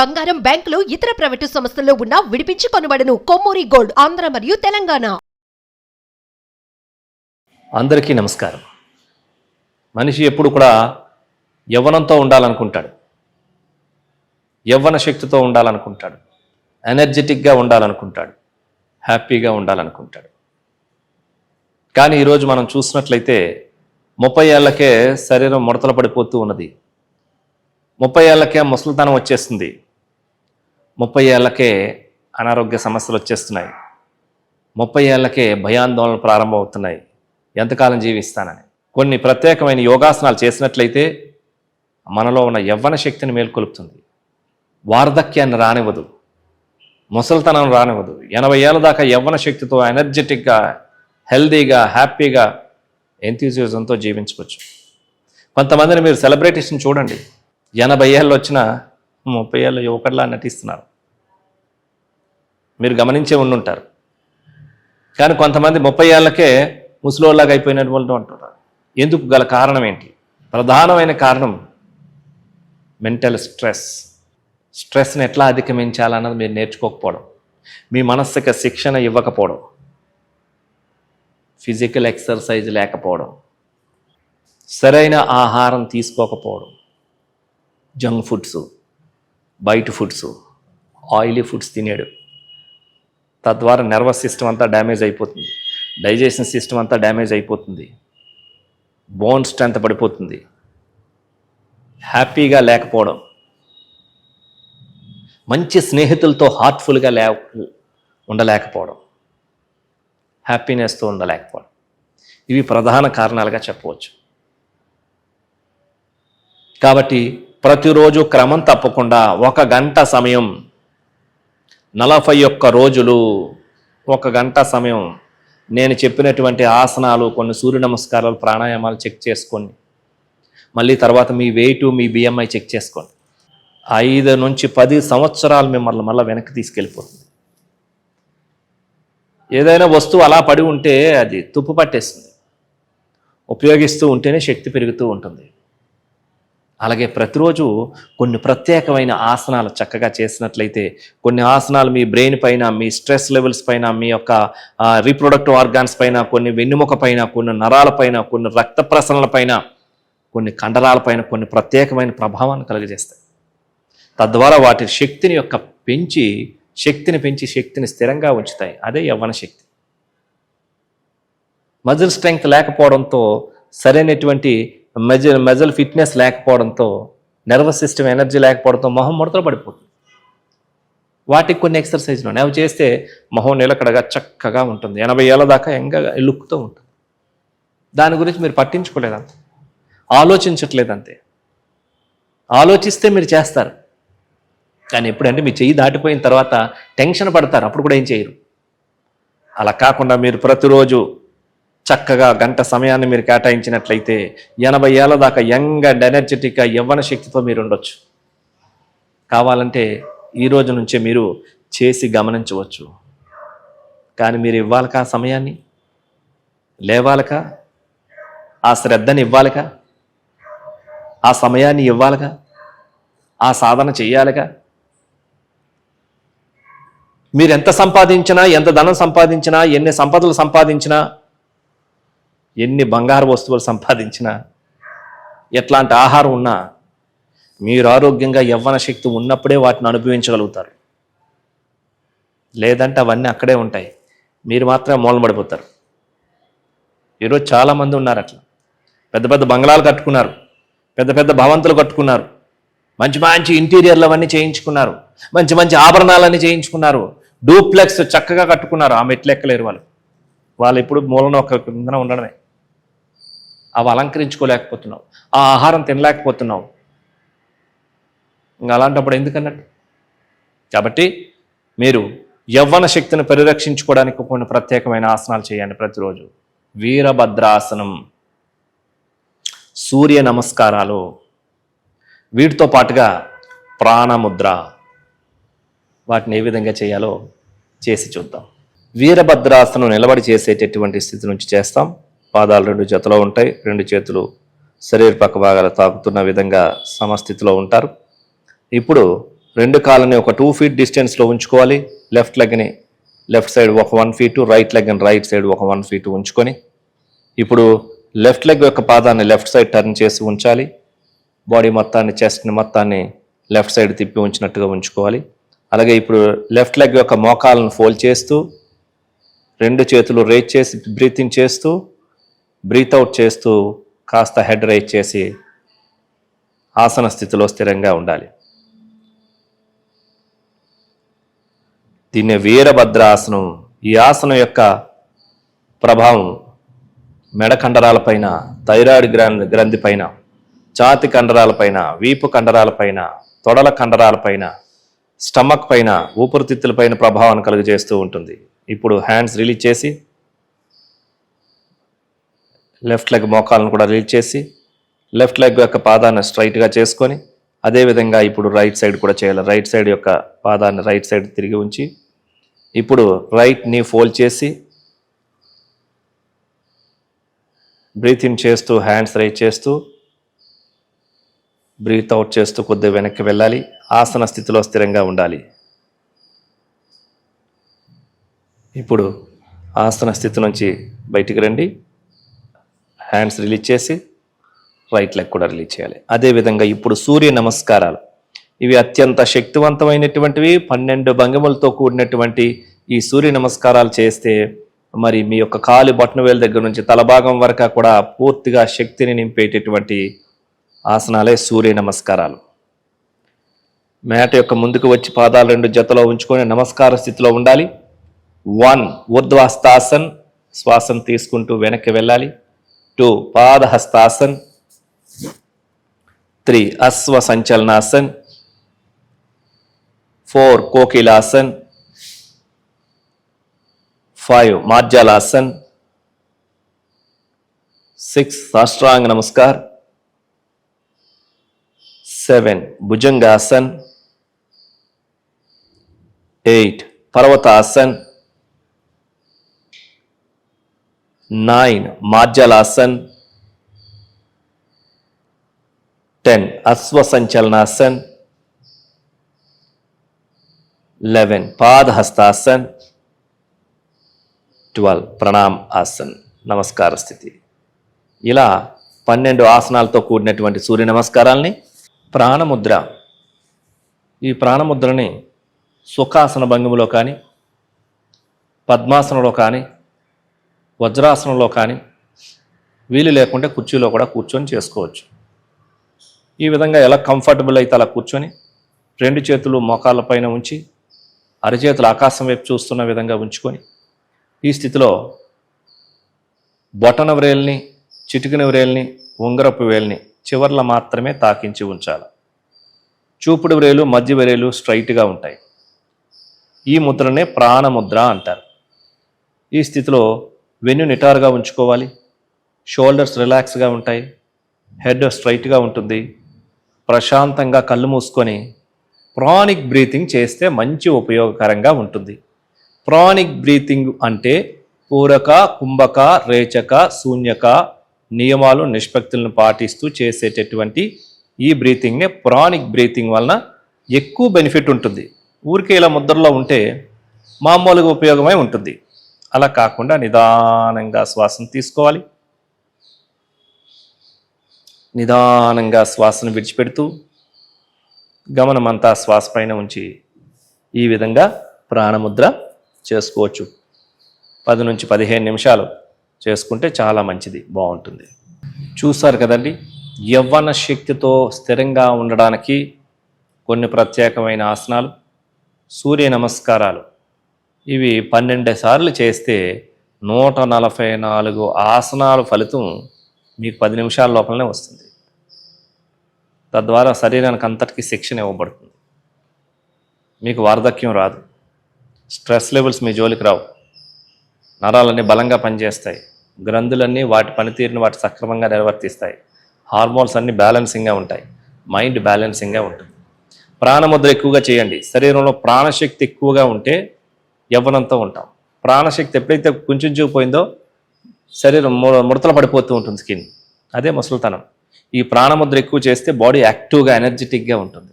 బంగారం బ్యాంకులు ఇతర ప్రైవేటు సంస్థల్లో ఉన్న విడిపించి కొనబడను. కొమ్మూరి గోల్డ్ ఆంధ్ర మరియు తెలంగాణ. అందరికీ నమస్కారం. మనిషి ఎప్పుడు కూడా యవ్వనంతో ఉండాలనుకుంటాడు. యవ్వన శక్తితో ఉండాలనుకుంటాడు. ఎనర్జెటిక్గా ఉండాలనుకుంటాడు. హ్యాపీగా ఉండాలనుకుంటాడు. కానీ ఈరోజు మనం చూసినట్లయితే ముప్పై ఏళ్ళకే శరీరం ముడతలు పడిపోతూ ఉన్నది. ముప్పై ఏళ్ళకే ముసలితనం వచ్చేస్తుంది ముప్పై ఏళ్ళకే అనారోగ్య సమస్యలు వచ్చేస్తున్నాయి. ముప్పై ఏళ్ళకే భయాందోళనలు ప్రారంభమవుతున్నాయి. ఎంతకాలం జీవిస్తానని. కొన్ని ప్రత్యేకమైన యోగాసనాలు చేసినట్లయితే మనలో ఉన్న యవ్వన శక్తిని మేల్కొలుపుతుంది. వార్ధక్యాన్ని రానివ్వదు. ముసలితనం రానివ్వదు. ఎనభై ఏళ్ళ దాకా యవ్వన శక్తితో ఎనర్జెటిక్గా హెల్దీగా హ్యాపీగా ఎంతూజిజంతో జీవించవచ్చు. కొంతమందిని మీరు సెలబ్రిటీస్ని చూడండి. ఎనభై ఏళ్ళు వచ్చిన ముప్పై ఏళ్ళ యువకుడిలా నటిస్తున్నారు. మీరు గమనించే ఉండుంటారు. కానీ కొంతమంది ముప్పై ఏళ్ళకే ముసలోళ్ళగా అయిపోయినటువంటి అంటున్నారు. ఎందుకు గల కారణం ఏంటి? ప్రధానమైన కారణం మెంటల్ స్ట్రెస్. స్ట్రెస్ని ఎట్లా అధిగమించాలన్నది మీరు నేర్చుకోకపోవడం. మీ మనస్సుకి శిక్షణ ఇవ్వకపోవడం. ఫిజికల్ ఎక్సర్సైజ్ లేకపోవడం. సరైన ఆహారం తీసుకోకపోవడం. జంక్ ఫుడ్స్ బయట ఫుడ్స్ ఆయిలీ ఫుడ్స్ తినేడు తద్వారా నర్వస్ సిస్టమ్ అంతా డ్యామేజ్ అయిపోతుంది. డైజెషన్ సిస్టమ్ అంతా డ్యామేజ్ అయిపోతుంది. బోన్ స్ట్రెంత్ పడిపోతుంది. హ్యాపీగా లేకపోవడం. మంచి స్నేహితులతో హార్ట్ఫుల్గా లే ఉండలేకపోవడం. హ్యాపీనెస్తో ఉండలేకపోవడం. ఇవి ప్రధాన కారణాలుగా చెప్పవచ్చు. కాబట్టి ప్రతిరోజు క్రమం తప్పకుండా ఒక గంట సమయం నలభై ఒక్క రోజులు ఒక గంట సమయం నేను చెప్పినటువంటి ఆసనాలు కొన్ని సూర్య నమస్కారాలు ప్రాణాయామాలు చెక్ చేసుకోండి. మళ్ళీ తర్వాత మీ వెయిట్ మీ బిఎంఐ చెక్ చేసుకోండి. ఐదు నుంచి పది సంవత్సరాలు మిమ్మల్ని మళ్ళీ వెనక్కి తీసుకెళ్ళిపోతుంది. ఏదైనా వస్తువు అలా పడి ఉంటే అది తుప్పు పట్టేస్తుంది. ఉపయోగిస్తూ ఉంటేనే శక్తి పెరుగుతూ ఉంటుంది. అలాగే ప్రతిరోజు కొన్ని ప్రత్యేకమైన ఆసనాలు చక్కగా చేసినట్లయితే కొన్ని ఆసనాలు మీ బ్రెయిన్ పైన మీ స్ట్రెస్ లెవెల్స్ పైన మీ యొక్క రీప్రొడక్టివ్ ఆర్గాన్స్ పైన కొన్ని వెన్నుముక పైన కొన్ని నరాల పైన కొన్ని రక్త ప్రసరణల పైన కొన్ని కండరాల పైన కొన్ని ప్రత్యేకమైన ప్రభావాన్ని కలుగజేస్తాయి. తద్వారా వాటి శక్తిని యొక్క పెంచి శక్తిని పెంచి శక్తిని స్థిరంగా ఉంచుతాయి. అదే యవ్వన శక్తి. మజిల్ స్ట్రెంగ్త్ లేకపోవడంతో సరైనటువంటి మెజల్ మెజల్ ఫిట్నెస్ లేకపోవడంతో నర్వస్ సిస్టమ్ ఎనర్జీ లేకపోవడంతో మొహం ముడతలు పడిపోతుంది. వాటికి కొన్ని ఎక్సర్సైజ్లు ఉన్నాయి. అవి చేస్తే మొహం నిలకడగా చక్కగా ఉంటుంది. ఎనభై ఏళ్ళ దాకా ఎంగా లుక్తో ఉంటుంది. దాని గురించి మీరు పట్టించుకోలేదంతే. ఆలోచించట్లేదంతే. ఆలోచిస్తే మీరు చేస్తారు. కానీ ఎప్పుడంటే మీ చెయ్యి దాటిపోయిన తర్వాత టెన్షన్ పడతారు. అప్పుడు కూడా ఏం చేయరు. అలా కాకుండా మీరు ప్రతిరోజు చక్కగా గంట సమయాన్ని మీరు కేటాయించినట్లయితే ఎనభై ఏళ్ళ దాకా యంగ్ అండ్ ఎనర్జెటిక్గా యవ్వన శక్తితో మీరు ఉండొచ్చు. కావాలంటే ఈ రోజు నుంచే మీరు చేసి గమనించవచ్చు. కానీ మీరు ఇవ్వాలక ఆ సమయాన్ని? లేవాలక? ఆ శ్రద్ధని ఇవ్వాలక? ఆ సమయాన్ని ఇవ్వాలిగా ఆ సాధన చేయాలిగా మీరు ఎంత సంపాదించినా ఎంత ధనం సంపాదించినా ఎన్ని సంపదలు సంపాదించినా ఎన్ని బంగారు వస్తువులు సంపాదించినా ఎట్లాంటి ఆహారం ఉన్నా మీరు ఆరోగ్యంగా యవ్వన శక్తి ఉన్నప్పుడే వాటిని అనుభవించగలుగుతారు. లేదంటే అవన్నీ అక్కడే ఉంటాయి. మీరు మాత్రమే మూలపడిపోతారు ఈరోజు చాలామంది ఉన్నారు అట్లా. పెద్ద పెద్ద బంగ్లాలు కట్టుకున్నారు. పెద్ద పెద్ద భవంతులు కట్టుకున్నారు. మంచి మంచి ఇంటీరియర్లు అవన్నీ చేయించుకున్నారు. మంచి మంచి ఆభరణాలన్నీ చేయించుకున్నారు. డూప్లెక్స్ చక్కగా కట్టుకున్నారు. ఆ మెట్లెక్కలేరు వాళ్ళు. వాళ్ళు ఎప్పుడు మూలన ఒక కిందన ఉండడమే. అవి అలంకరించుకోలేకపోతున్నావు. ఆ ఆహారం తినలేకపోతున్నావు. ఇంకా అలాంటప్పుడు ఎందుకన్నట్టు? కాబట్టి మీరు యవ్వన శక్తిని పరిరక్షించుకోవడానికి కొన్ని ప్రత్యేకమైన ఆసనాలు చేయండి ప్రతిరోజు. వీరభద్రాసనం. సూర్య నమస్కారాలు. వీటితో పాటుగా ప్రాణముద్ర. వాటిని ఏ విధంగా చేయాలో చేసి చూద్దాం. వీరభద్రాసనం నిలబడి చేసేటటువంటి స్థితి నుంచి చేస్తాం. పాదాలు రెండు జతలో ఉంటాయి. రెండు చేతులు శరీర పక్క భాగాలు తాకుతున్న విధంగా సమస్థితిలో ఉంటారు. ఇప్పుడు రెండు కాళ్ళని ఒక టూ ఫీట్ డిస్టెన్స్లో ఉంచుకోవాలి. లెఫ్ట్ లెగ్ని లెఫ్ట్ సైడ్ ఒక వన్ ఫీటు రైట్ లెగ్ని రైట్ సైడ్ ఒక వన్ ఫీట్ ఉంచుకొని ఇప్పుడు లెఫ్ట్ లెగ్ యొక్క పాదాన్ని లెఫ్ట్ సైడ్ టర్న్ చేసి ఉంచాలి. బాడీ మొత్తాన్ని చెస్ట్ని మొత్తాన్ని లెఫ్ట్ సైడ్ తిప్పి ఉంచినట్టుగా ఉంచుకోవాలి. అలాగే ఇప్పుడు లెఫ్ట్ లెగ్ యొక్క మోకాలను ఫోల్డ్ చేస్తూ రెండు చేతులు రేట్ చేసి బ్రీతింగ్ చేస్తూ బ్రీత్ అవుట్ చేస్తూ కాస్త హెడ్ రైట్ చేసి ఆసన స్థితిలో స్థిరంగా ఉండాలి. దీన్ని వీరభద్ర ఆసనం ఈ ఆసనం యొక్క ప్రభావం మెడ కండరాలపైన థైరాయిడ్ గ్రంథి గ్రంథి పైన ఛాతి కండరాలపైన వీపు కండరాలపైన తొడల కండరాలపైన స్టమక్ పైన ఊపిరితిత్తులపైన ప్రభావాన్ని కలుగజేస్తూ ఉంటుంది. ఇప్పుడు హ్యాండ్స్ రిలీజ్ చేసి లెఫ్ట్ లెగ్ మోకాలను కూడా రిలీజ్ చేసి లెఫ్ట్ లెగ్ యొక్క పాదాన్ని స్ట్రైట్గా చేసుకొని అదేవిధంగా ఇప్పుడు రైట్ సైడ్ కూడా చేయాలి. రైట్ సైడ్ యొక్క పాదాన్ని రైట్ సైడ్ తిరిగి ఉంచి ఇప్పుడు రైట్ని ఫోల్డ్ చేసి బ్రీత్ ఇన్ చేస్తూ హ్యాండ్స్ రైట్ చేస్తూ బ్రీత్ అవుట్ చేస్తూ కొద్దిగా వెనక్కి వెళ్ళాలి. ఆసన స్థితిలో స్థిరంగా ఉండాలి. ఇప్పుడు ఆసన స్థితి నుంచి బయటికి రండి. హ్యాండ్స్ రిలీజ్ చేసి రైట్ లెగ్ కూడా రిలీజ్ చేయాలి. అదేవిధంగా ఇప్పుడు సూర్య నమస్కారాలు. ఇవి అత్యంత శక్తివంతమైనటువంటివి. పన్నెండు భంగిమలతో కూడినటువంటి ఈ సూర్య నమస్కారాలు చేస్తే మరి మీ యొక్క కాలు బొట్టనవేలు దగ్గర నుంచి తలభాగం వరకు కూడా పూర్తిగా శక్తిని నింపేటటువంటి ఆసనాలే సూర్య నమస్కారాలు. మేట యొక్క ముందుకు వచ్చి పాదాలు రెండు జతలో ఉంచుకొని నమస్కార స్థితిలో ఉండాలి. వన్ ఊర్ధ్వహస్తాసన్ శ్వాసను తీసుకుంటూ వెనక్కి వెళ్ళాలి. టూ పాదహస్తాసన్. త్రీ అశ్వ సంచలనాసన్ ఫోర్ కోకిలాసన్. ఫైవ్ మార్జాలాసన్ సిక్స్ సాష్టాంగ నమస్కార్. Seven bhujangasan. Eight పర్వతాసన్. Nine. మార్జలాసన్ ten. అశ్వసంచలనాసన్ eleven. Padahastasan twelve. Pranam ఆసన్ నమస్కార స్థితి. ఇలా పన్నెండు ఆసనాలతో కూడినటువంటి సూర్య నమస్కారాల్ని ప్రాణముద్ర. ఈ ప్రాణముద్రని సుఖాసన భంగిమలో కానీ పద్మాసనంలో కానీ వజ్రాసనంలో కానీ వీలు లేకుంటే కుర్చీలో కూడా కూర్చొని చేసుకోవచ్చు. ఈ విధంగా ఎలా కంఫర్టబుల్ అయితే అలా కూర్చొని రెండు చేతులు మోకాళ్ళ పైన ఉంచి అరచేతులు ఆకాశం వైపు చూస్తున్న విధంగా ఉంచుకొని ఈ స్థితిలో బొటన వ్రేల్ని చిటికిన వ్రేల్ని ఉంగరపు వేల్ని చివర్ల మాత్రమే తాకించి ఉంచాలి. చూపుడు వ్రేలు మధ్య వ్రేలు స్ట్రైట్గా ఉంటాయి. ఈ ముద్రనే ప్రాణముద్ర అంటారు. ఈ స్థితిలో వెన్ను నిటారుగా ఉంచుకోవాలి. షోల్డర్స్ రిలాక్స్గా ఉంటాయి. హెడ్ స్ట్రైట్గా ఉంటుంది. ప్రశాంతంగా కళ్ళు మూసుకొని ప్రానిక్ బ్రీతింగ్ చేస్తే మంచి ఉపయోగకరంగా ఉంటుంది. ప్రానిక్ బ్రీతింగ్ అంటే పూరక కుంభక రేచక శూన్యక నియమాలు నిష్పత్తులను పాటిస్తూ చేసేటటువంటి ఈ బ్రీతింగ్నే ప్రానిక్ బ్రీతింగ్ వలన ఎక్కువ బెనిఫిట్ ఉంటుంది. ఊరికే ఇలా ముద్రలో ఉంటే మామూలుగా ఉపయోగమై ఉంటుంది. అలా కాకుండా నిదానంగా శ్వాసను తీసుకోవాలి. నిదానంగా శ్వాసను విడిచిపెడుతూ గమనమంతా శ్వాస పైన ఉంచి ఈ విధంగా ప్రాణముద్ర చేసుకోవచ్చు. పది నుంచి పదిహేను నిమిషాలు చేసుకుంటే చాలా మంచిది బాగుంటుంది. చూస్తారు కదండి యవ్వన శక్తితో స్థిరంగా ఉండడానికి కొన్ని ప్రత్యేకమైన ఆసనాలు సూర్య నమస్కారాలు. ఇవి పన్నెండు సార్లు చేస్తే నూట నలభై నాలుగు ఆసనాల ఫలితం మీకు పది నిమిషాల లోపలనే వస్తుంది. తద్వారా శరీరానికి అంతటికీ శిక్షణ ఇవ్వబడుతుంది. మీకు వార్ధక్యం రాదు. స్ట్రెస్ లెవెల్స్ మీ జోలికి రావు. నరాలన్నీ బలంగా పనిచేస్తాయి. గ్రంథులన్నీ వాటి పనితీరుని వాటి సక్రమంగా నిర్వర్తిస్తాయి. హార్మోన్స్ అన్నీ బ్యాలెన్సింగ్గా ఉంటాయి. మైండ్ బ్యాలెన్సింగ్గా ఉంటుంది. ప్రాణముద్ర ఎక్కువగా చేయండి. శరీరంలో ప్రాణశక్తి ఎక్కువగా ఉంటే యవ్వనంతో ఉంటాం. ప్రాణశక్తి ఎప్పుడైతే కుంచుకుపోయిందో శరీరం ము- ముడతలు పడిపోతూ ఉంటుంది స్కిన్. అదే ముసలితనం. ఈ ప్రాణముద్ర ఎక్కువ చేస్తే బాడీ యాక్టివ్గా ఎనర్జెటిక్గా ఉంటుంది.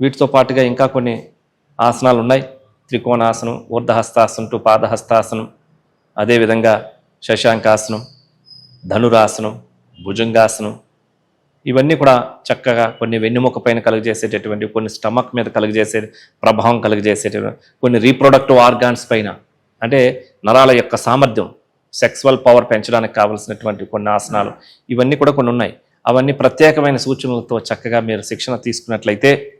వీటితో పాటుగా ఇంకా కొన్ని ఆసనాలు ఉన్నాయి. త్రికోణాసనం ఊర్ధహస్తాసనం టు పాదహస్తాసనం అదేవిధంగా శశాంకాసనం ధనురాసనం భుజంగాసనం ఇవన్నీ కూడా చక్కగా కొన్ని వెన్నుముక పైన కలుగజేసేటటువంటి కొన్ని స్టమక్ మీద కలుగజేసే ప్రభావం కలుగజేసేటటువంటి కొన్ని రీప్రొడక్టివ్ ఆర్గాన్స్ పైన. అంటే నరాల యొక్క సామర్థ్యం సెక్స్వల్ పవర్ పెంచడానికి కావలసినటువంటి కొన్ని ఆసనాలు. ఇవన్నీ కూడా కొన్ని ఉన్నాయి. అవన్నీ ప్రత్యేకమైన సూచనలతో చక్కగా మీరు శిక్షణ తీసుకున్నట్లయితే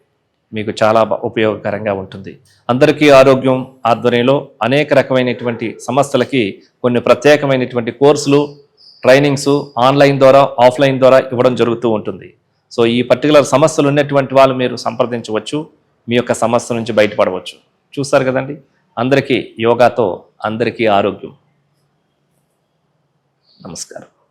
మీకు చాలా ఉపయోగకరంగా ఉంటుంది. అందరికీ ఆరోగ్యం ఆధ్వర్యంలో అనేక రకమైనటువంటి సమస్యలకి కొన్ని ప్రత్యేకమైనటువంటి కోర్సులు ట్రైనింగ్స్ ఆన్లైన్ ద్వారా ఆఫ్లైన్ ద్వారా ఇవ్వడం జరుగుతూ ఉంటుంది. సో ఈ పర్టికులర్ సమస్యలు ఉన్నటువంటి వాళ్ళు మీరు సంప్రదించవచ్చు. మీ యొక్క సమస్య నుంచి బయటపడవచ్చు. చూస్తారు కదండి? అందరికీ యోగాతో అందరికీ ఆరోగ్యం. నమస్కారం.